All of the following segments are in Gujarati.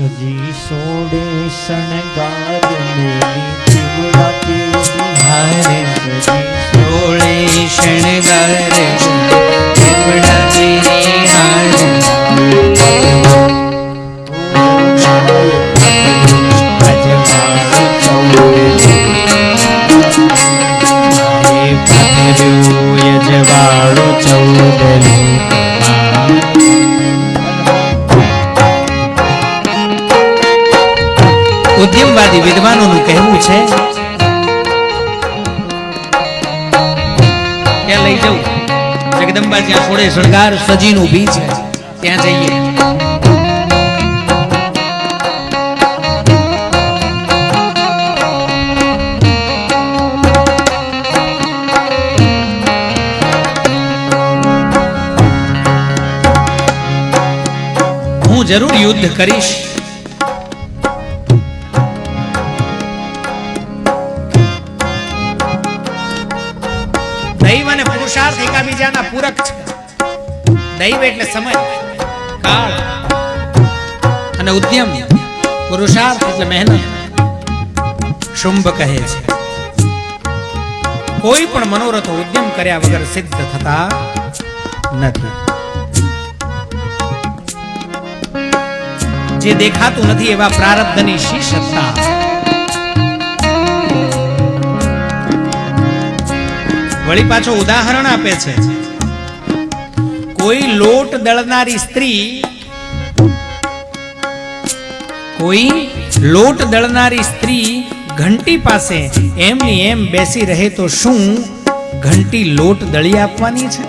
સજી સોડે શણગાર મેલી દીવડા તેરી હારે સજી સોળે શણગાર દીવડા તેરી હાર વિદ્વાનોનું કહેવું છે? ત્યાં લઈ જવું? જગદંબા જ્યાં થોડે શણગાર, સજીનું બી છે. ત્યાં જઈએ. હું જરૂર યુદ્ધ કરીશ. અને પુરુષાર્થ એકાબીજાના પૂરક છે. દૈવ એટલે સમય. કાળ. અને ઉદ્યમ. પુરુષાર્થ એટલે મહેનત. શુંભ કહે છે. કોઈ પણ મનોરથો ઉદ્યમ કર્યા વગર સિદ્ધ થતા નથી. જે દેખાતું નથી એવા પ્રારબ્ધની શી સત્તા? વળી પાછો ઉદાહરણ આપે છે. કોઈ લોટ દળનારી સ્ત્રી, કોઈ લોટ દળનારી સ્ત્રી ઘંટી પાસે એમની એમ બેસી રહે તો શું ઘંટી લોટ દળી આપવાની છે?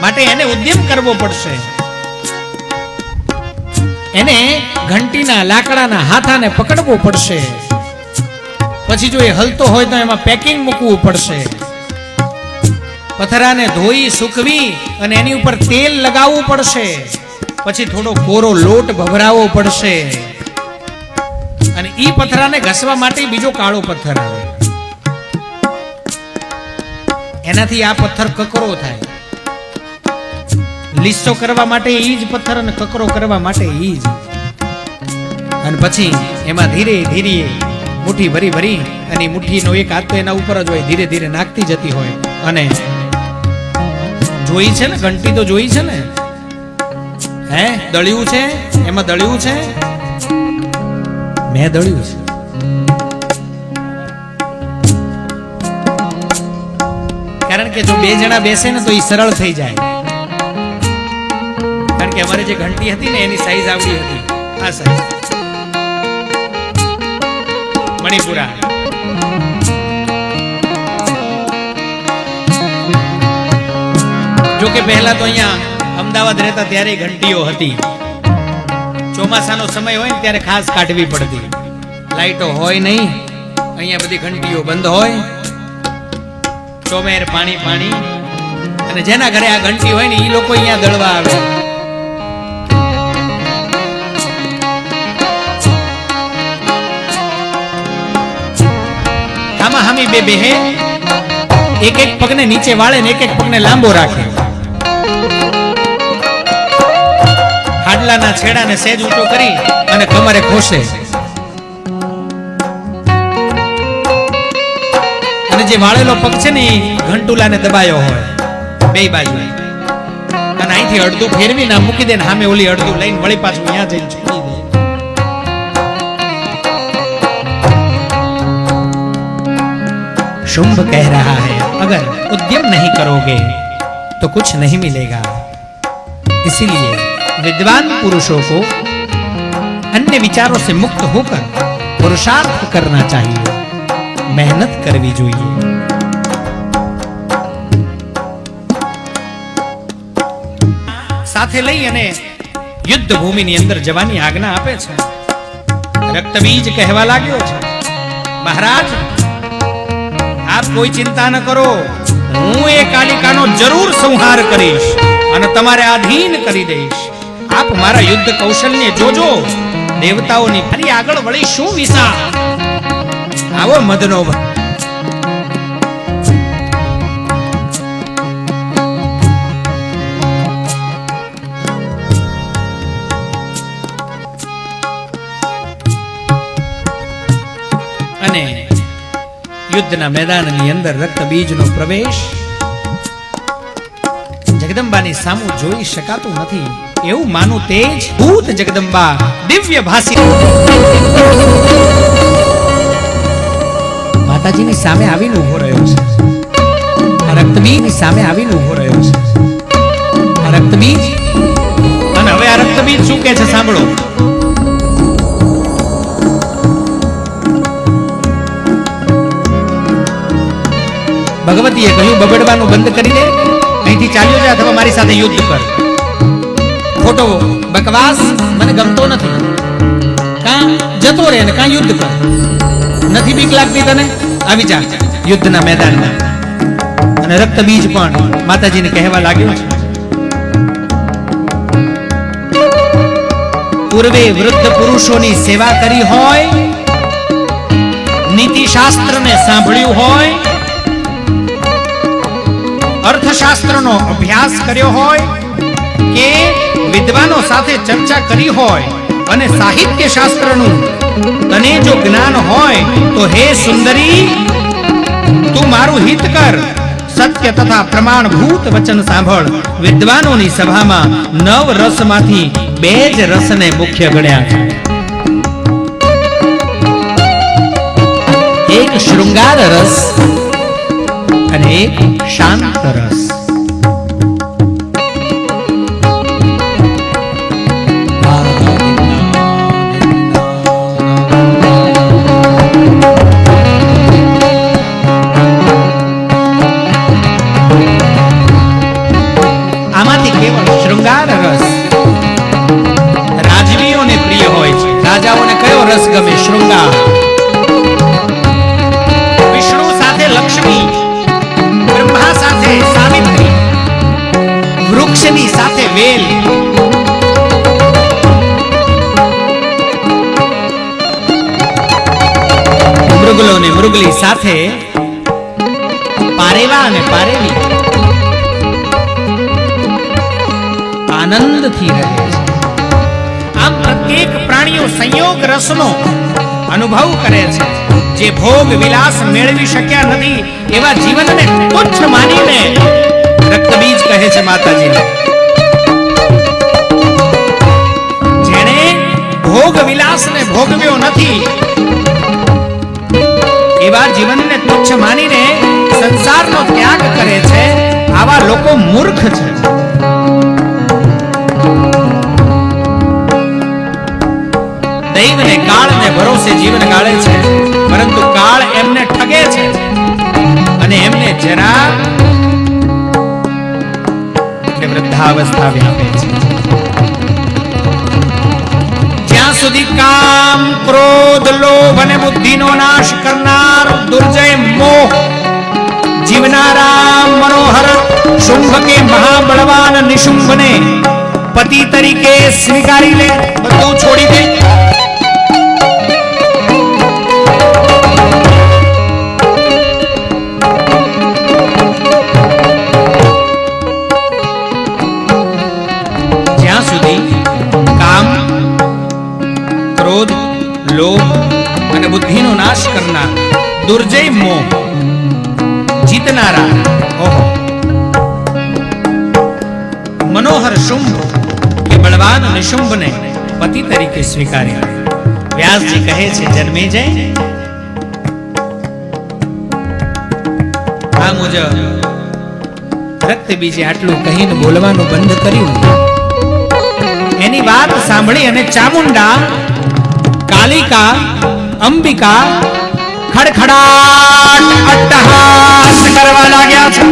માટે એને ઉદ્યમ કરવો પડશે. એને ઘંટીના લાકડાના હાથાને પકડવો પડશે. પછી જો એ હલતો હોય તો એમાં પેકિંગ મૂકવું પડશે. પથરાને ધોઈ, સૂકવી અને એની ઉપર તેલ લગાવવું પડશે. પછી થોડો કોરો લોટ ભભરાવવો પડશે. અને ઈ પથરાને ઘસવા માટે બીજો કાળો પથ્થર આવે. એનાથી આ પથ્થર કકરો થાય. લીસો કરવા માટે ઈ જ પથ્થર અને કકરો કરવા માટે ઈ જ. અને પછી એમાં ધીરે ધીરે મુઠ્ઠી ભરી ભરી અને મુઠ્ઠીનો એક હાથ તો એના ઉપર જ હોય, ધીરે ધીરે નાખતી જતી હોય. અને જોઈ છે ને, ઘંટી તો જોઈ છે ને? હે, દળ્યું છે? એમાં દળ્યું છે? મેં દળ્યું છે. કારણ કે જો બે જણા બેસે ને તો એ સરળ થઈ જાય. કારણ કે અમારે જે ઘંટી હતી ને, એની સાઈઝ આવડી હતી. આ સાઈઝ મણિપુરા. જો કે પહેલા તો અહીંયા અમદાવાદ રહેતા ત્યારે ઘંટીઓ હતી. ચોમાસાનો સમય હોય ને ત્યારે ખાસ કાઢવી પડતી. લાઈટો હોય નહીં, અહીંયા બધી ઘંટીઓ બંધ હોય. ચોમેર પાણી પાણી. અને જેના ઘરે આ ઘંટી હોય ને એ લોકો અહીંયા દળવા આવે. હામી બે બેહે એક એક પગને નીચે વાળે ને એક એક પગને લાંબો રાખે. હાડલાના છેડાને સેજ ઊંચો કરી અને કમરે ખોસે અને જે વાળેલો પગ છે ને ઘંટુલાને દબાયો હોય. બે બાજુ અને અહીંથી અડધું ફેરવીને મૂકી દે ને સામે ઓલી અડધું લઈને વળી પાછું અહીંયા જઈને છૂટી દે. शुंभ कह रहा है अगर उद्यम नहीं करोगे तो कुछ नहीं मिलेगा इसीलिए विद्वान पुरुषों को अन्य विचारों से मुक्त होकर पुरुषार्थ करना चाहिए मेहनत करवी જોઈએ સાથે લઈ અને યુદ્ધ ભૂમિની અંદર જવાની આજ્ઞા આપે છે રક્તબીજ કહેવા લાગ્યો છે મહારાજ આપ કોઈ ચિંતા ન કરો. હું એ કાલિકાનો જરૂર સંહાર કરીશ અને તમારે આધીન કરી દઈશ. આપ મારા યુદ્ધ કૌશલ્ય જોજો. દેવતાઓની ફરી આગળ વળી શું વિસા આવો મદનો યુદ્ધના મેદાનની અંદર રક્તબીજનો પ્રવેશ. જગદંબાની સામુ જોઈ શકાતું નથી. એવું માનું તેજ ભૂત જગદંબા, દિવ્ય ભાસી. માતાજીની સામે આવીને ઊભો રહ્યો છે. આ સામે આવીને ઊભો રહ્યો છે. રક્તબીજ અને હવે આ રક્તબીજ શું કે છે? સાંભળો. ભગવતીએ કહ્યું બબડવાનું બંધ કરી અહીંથી ચાલ્યો જા, અથવા મારી સાથે યુદ્ધ કર. ખોટો બકવાસ મને ગમતો નથી. કાં જતો રહે ને કાં યુદ્ધ કર. નથી બીક લાગતી તને? આવી જા, યુદ્ધના મેદાનમાં. અને રક્તબીજ પણ માતાજીને કહેવા લાગ્યો છે. પૂર્વે વૃદ્ધ પુરુષોની સેવા કરી હોય, નીતિ શાસ્ત્રને સાંભળ્યું હોય અર્થશાસ્ત્રનો અભ્યાસ કર્યો હોય કે વિદ્વાનો સાથે ચર્ચા કરી હોય અને સાહિત્ય શાસ્ત્રનું તને જો જ્ઞાન હોય તો હે સુંદરી, તું મારું હિત કર. સત્ય તથા પ્રમાણભૂત વચન સાંભળ. વિદ્વાનોની સભામાં નવ રસમાંથી બે જ રસને મુખ્ય ગણ્યા એક શૃંગાર રસ અને એક શાંત રસ. રાજવીઓને પ્રિય હોય છે. રાજાઓને કયો રસ ગમે? શૃંગાર. વેલ મૃગલો ને મૃગલી સાથે પારેવા અને પારેવી આનંદથી રહે છે. આમ પ્રત્યેક પ્રાણીઓ સંયોગ રસનો અનુભવ કરે છે. જે ભોગ વિલાસ મેળવી શક્યા નથી, એવા જીવનને તુચ્છ માનીને રક્તબીજ કહે છે માતાજીને. ભોગ વિલાસને ભોગવ્યો નથી. એવા જીવનને તુચ્છ માનીને સંસારનો ત્યાગ કરે છે, આવા લોકો મૂર્ખ છે. દૈવને કાળને ભરોસે જીવન ગાળે છે, પરંતુ કાળ એમને ઠગે છે. અને એમને જરા વૃદ્ધાવસ્થા વ્યાપે છે. જ્યાં સુધી કામ, ક્રોધ, લોભ અને બુદ્ધિનો નાશ કરનાર દુર્જય મોહ. જીવનારા મનોહર શુંભ કે મહાબળવાન નિશુંભને પતિ તરીકે સ્વીકારી લે. બધું છોડી દે. દુર્જય મોહ જીતનારા. મનોહર શુંભ. કે બળવાન નિશુંભને પતિ તરીકે સ્વીકાર્યા. વ્યાસજી કહે છે, જન્મે જય. આ મુજબ રક્ત બીજે આટલું કહીને બોલવાનું બંધ કર્યું. એની વાત સાંભળી અને ચામુંડા, કાલિકા, અંબિકા ખડખડાટ અટ્ટહાસ કરવા લાગ્યા છે.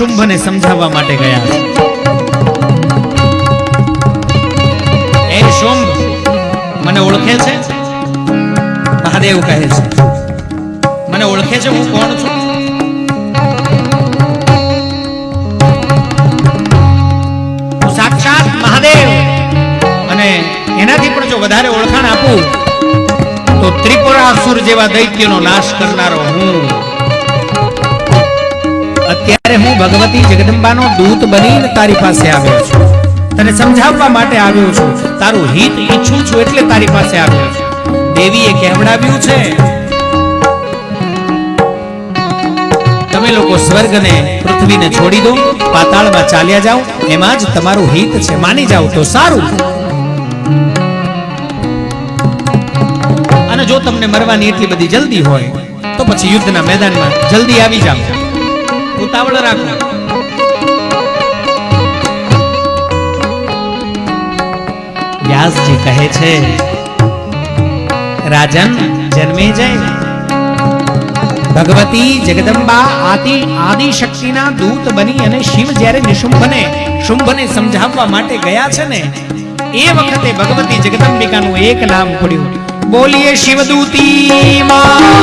આ શુંભને સમજાવવા માટે ગયા છે એ શુંભ મને ઓળખે છે? મહાદેવ કહે છે. મને ઓળખે છે હું કોણ છું? સાક્ષાત મહાદેવ. અને એનાથી પણ જો વધારે ઓળખાણ આપું, તો ત્રિપુરાસુર જેવા દૈત્યનો નાશ કરનારો હું. અત્યારે હું ભગવતી જગદંબાનો દૂત બનીને તારી પાસે આવ્યો છું. તને સમજાવવા માટે આવ્યો છું. તારું હિત ઈચ્છું છું એટલે તારી પાસે આવ્યો છું. દેવીએ કહેવડાવ્યું છે, તમે લોકો સ્વર્ગને પૃથ્વીને છોડી દો, પાતાળમાં ચાલ્યા જાઓ, એમાં જ તમારું હિત છે. માની જાઓ તો સારું. અને જો તમને મરવાની એટલી બધી જલ્દી હોય, તો પછી યુદ્ધના મેદાનમાં જલ્દી આવી જાઓ. ઉતાવળ રાખો. વ્યાસજી કહે છે, રાજન, જન્મે જય. ભગવતી જગદંબા આદિ આદિ શક્તિના દૂત બની અને શિવ જ્યારે નિશુંભને, શુંભને સમજાવવા માટે ગયા છે ને, એ વખતે ભગવતી જગદંબિકાનું એક નામ પડ્યું. બોલીએ શિવદૂતી શિવને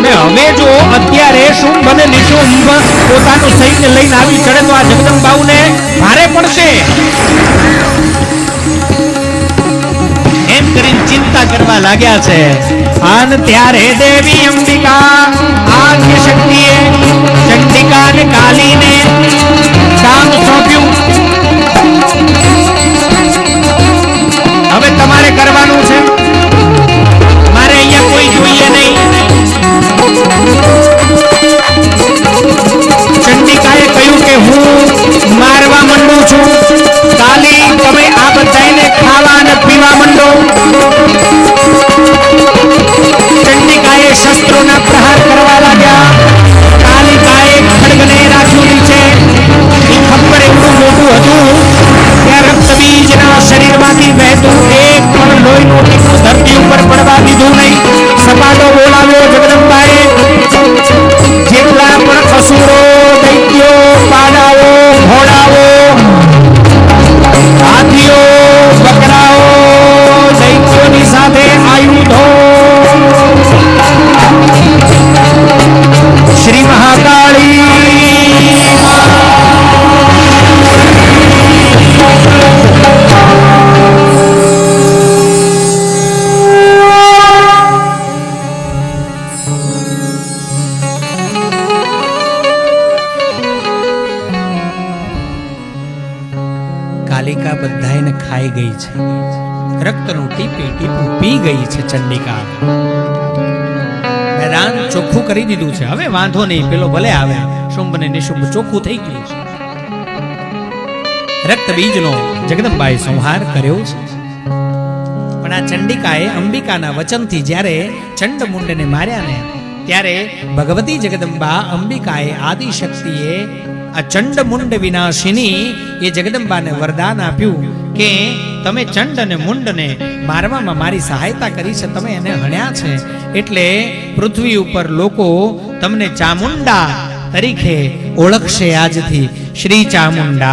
અને હવે જો અત્યારે શુંભ અને નિશુંભ પોતાનું સૈન્ય લઈને આવી ચડે તો આ જગદંબાઉને ભારે પડશે. એમ કરીને ચિંતા કરવા લાગ્યા છે. અને ત્યારે દેવી અંબિકા આદ્ય શક્તિએ ચંડિકા ને કાલીને કામ સોંપ્યું. ચંડિકાએ કહ્યું કે હું મારવા માંડું છું. કાલી તમે આ બધાને ખાવા અને પીવા માંડો. ગઈ છે ચંડિકા. મેદાન ચોખ્ખું કરી દીધું છે. હવે વાંધો નહીં, પેલો ભલે આવે. શુંભ ને નિશુંભ ચોખ્ખું થઈ ગયું છે. રક્ત બીજનો જગદંબાએ સંહાર કર્યો છે. પણ આ ચંડિકાએ અંબિકાના વચનથી જ્યારે ચંડમુંડને માર્યા ને, ત્યારે ભગવતી જગદંબા અંબિકાએ આદિશક્તિએ આ ચંડમુંડ વિનાશિની એ જગદંબાને વરદાન આપ્યું. કે તમે ચંડ અને મુંડને મારવામાં મારી સહાયતા કરી છે, તમે એને હણ્યા છે. એટલે પૃથ્વી ઉપર લોકો તમને ચામુંડા તરીકે ઓળખશે આજથી. શ્રી ચામુંડા